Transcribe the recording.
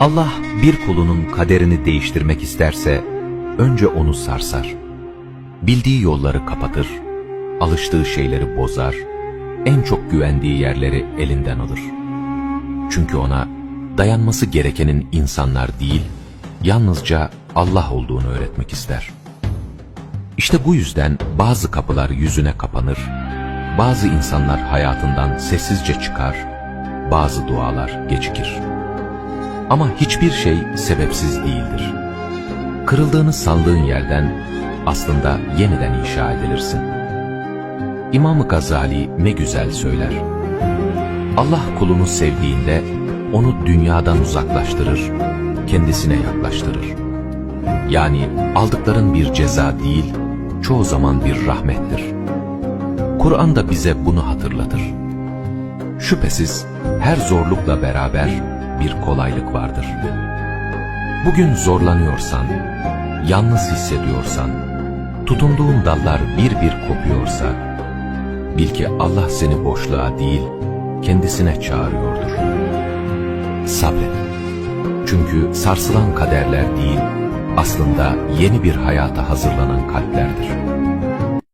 Allah bir kulunun kaderini değiştirmek isterse önce onu sarsar. Bildiği yolları kapatır, alıştığı şeyleri bozar, en çok güvendiği yerleri elinden alır. Çünkü ona dayanması gerekenin insanlar değil, yalnızca Allah olduğunu öğretmek ister. İşte bu yüzden bazı kapılar yüzüne kapanır, bazı insanlar hayatından sessizce çıkar, bazı dualar gecikir. Ama hiçbir şey sebepsiz değildir. Kırıldığını sandığın yerden aslında yeniden inşa edilirsin. İmam-ı Gazali ne güzel söyler. Allah kulunu sevdiğinde onu dünyadan uzaklaştırır, kendisine yaklaştırır. Yani aldıkların bir ceza değil, çoğu zaman bir rahmettir. Kur'an da bize bunu hatırlatır. Şüphesiz her zorlukla beraber bir kolaylık vardır. Bugün zorlanıyorsan, yalnız hissediyorsan, tutunduğun dallar bir bir kopuyorsa, bil ki Allah seni boşluğa değil, kendisine çağırıyordur. Sabret. Çünkü sarsılan kaderler değil, aslında yeni bir hayata hazırlanan kalplerdir.